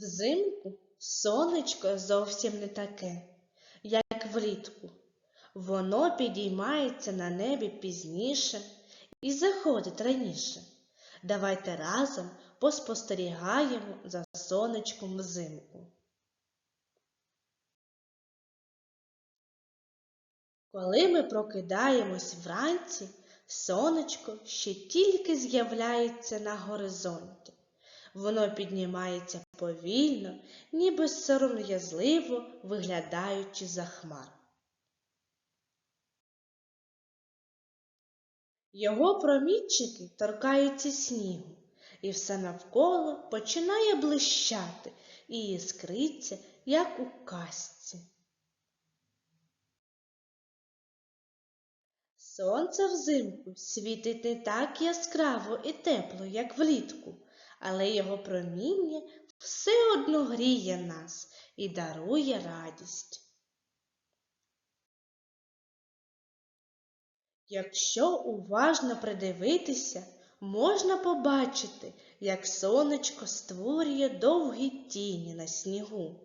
Взимку сонечко зовсім не таке, як влітку. Воно підіймається на небі пізніше і заходить раніше. Давайте разом поспостерігаємо за сонечком взимку. Коли ми прокидаємось вранці, сонечко ще тільки з'являється на горизонті. Воно піднімається повільно, ніби сором'язливо виглядаючи за хмар. Його промінчики торкаються снігу, і все навколо починає блищати і іскриться, як у казці. Сонце взимку світить не так яскраво і тепло, як влітку, але його проміння все одно гріє нас і дарує радість. Якщо уважно придивитися, можна побачити, як сонечко створює довгі тіні на снігу.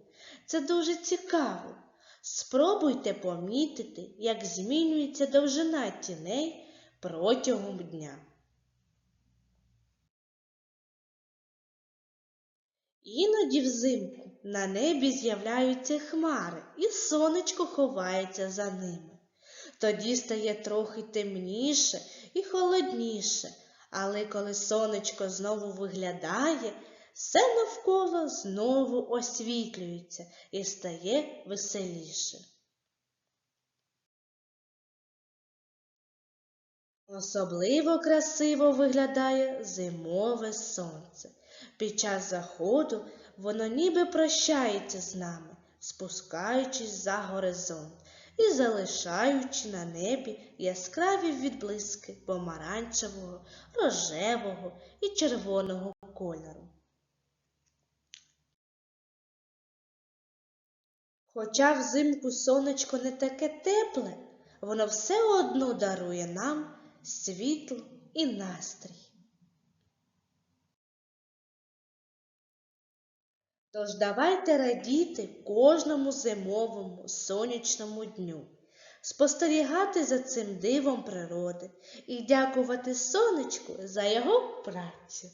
Це дуже цікаво. Спробуйте помітити, як змінюється довжина тіней протягом дня. Іноді взимку на небі з'являються хмари, і сонечко ховається за ними. Тоді стає трохи темніше і холодніше, але коли сонечко знову виглядає, все навколо знову освітлюється і стає веселіше. Особливо красиво виглядає зимове сонце. Під час заходу воно ніби прощається з нами, спускаючись за горизонт і залишаючи на небі яскраві відблиски помаранчевого, рожевого і червоного кольору. Хоча взимку сонечко не таке тепле, воно все одно дарує нам світло і настрій. Тож давайте радіти кожному зимовому сонячному дню, спостерігати за цим дивом природи і дякувати сонечку за його працю.